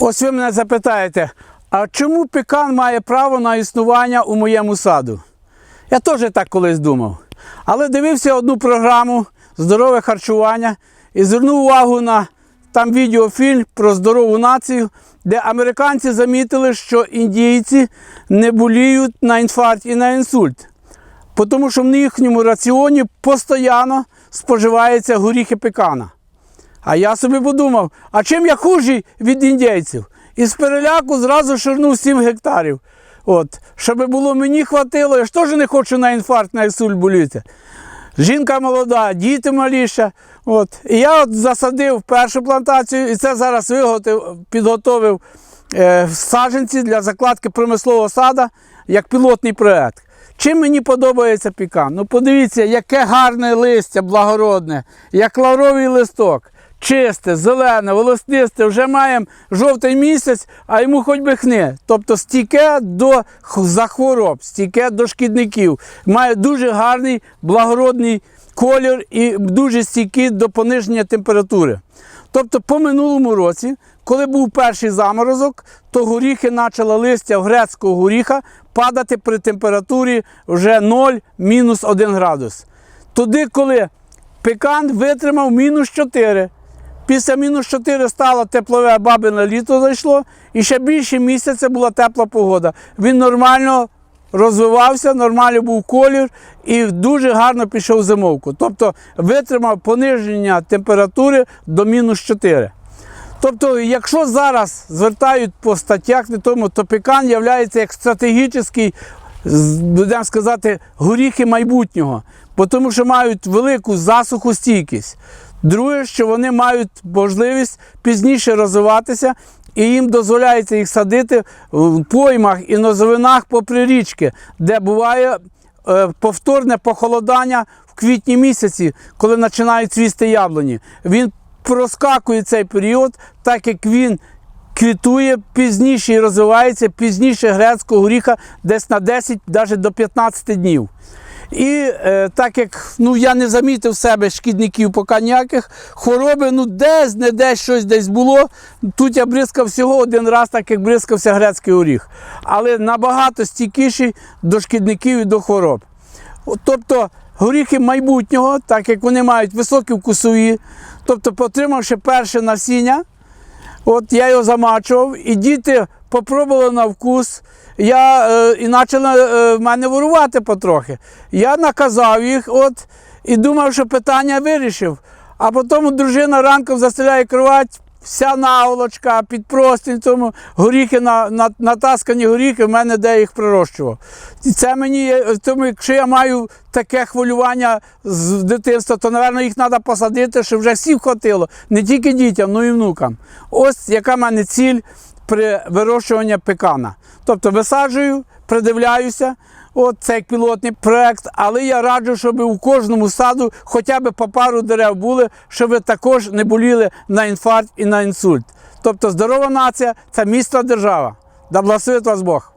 Ось ви мене запитаєте, а чому пекан має право на існування у моєму саду? Я теж так колись думав. Але дивився одну програму здорове харчування і звернув увагу на там відеофільм про здорову націю, де американці замітили, що індійці не боліють на інфаркт і на інсульт. Тому що в їхньому раціоні постійно споживаються горіхи пекана. А я собі подумав, а чим я хужий від індійців? І з переляку зразу ширнув 7 гектарів. От, щоб було мені хватило, я ж теж не хочу на інфаркт, на інсульт боліти. Жінка молода, діти маліша. От. І я от засадив першу плантацію, і це зараз виготовив, підготовив е, саджанці для закладки промислового сада як пілотний проект. Чим мені подобається пікан? Ну подивіться, яке гарне листя благородне, як лавровий листок. Чисте, зелене, волоснисте, вже маємо жовтий місяць, а йому хоч би хни. Тобто стійке до захвороб, стійке до шкідників. Має дуже гарний благородний колір і дуже стійкий до пониження температури. Тобто по минулому році, коли був перший заморозок, то горіхи почало листя грецького горіха падати при температурі вже 0-1 градус. Туди, коли пекан витримав мінус 4. Після мінус 4 стало теплове бабине літо зайшло, і ще більше місяця була тепла погода. Він нормально розвивався, нормально був колір і дуже гарно пішов зимовку. Тобто витримав пониження температури до мінус 4. Тобто, якщо зараз звертають по статтях, не тому, то пекан є як стратегічний, будемо сказати, горіхи майбутнього, бо тому що мають велику засуху стійкість. Друге, що вони мають можливість пізніше розвиватися, і їм дозволяється їх садити в поймах і нозовинах попри річки, де буває е, повторне похолодання в квітні місяці, коли починають цвісти яблуні. Він проскакує цей період, так як він квітує пізніше і розвивається пізніше грецького горіха десь на 10, навіть до 15 днів. І е, так як ну, я не замітив себе шкідників поки ніяких, хвороби, ну десь не десь щось десь було. Тут я бризкав всього один раз, так як бризкався грецький оріх. Але набагато стійкіший до шкідників і до хвороб. Тобто горіхи майбутнього, так як вони мають високі вкусові, тобто, отримавши перше насіння, От я його замачував, і діти попробували на вкус. Я, е, і почали е, в мене ворувати потрохи. Я наказав їх от, і думав, що питання вирішив. А потім дружина ранком застеляє кровать, вся наволочка під простінь, тому горіхи на, на, натаскані горіхи, в мене де їх прирощував. І це мені, тому якщо я маю таке хвилювання з дитинства, то, напевно, їх треба посадити, щоб вже всім хватило. Не тільки дітям, але й внукам. Ось яка в мене ціль при вирощуванні пекана. Тобто висаджую, придивляюся. От цей пілотний проект, але я раджу, щоб у кожному саду хоча б по пару дерев були, щоб ви також не боліли на інфаркт і на інсульт. Тобто здорова нація це місто держава. Да благословить вас Бог.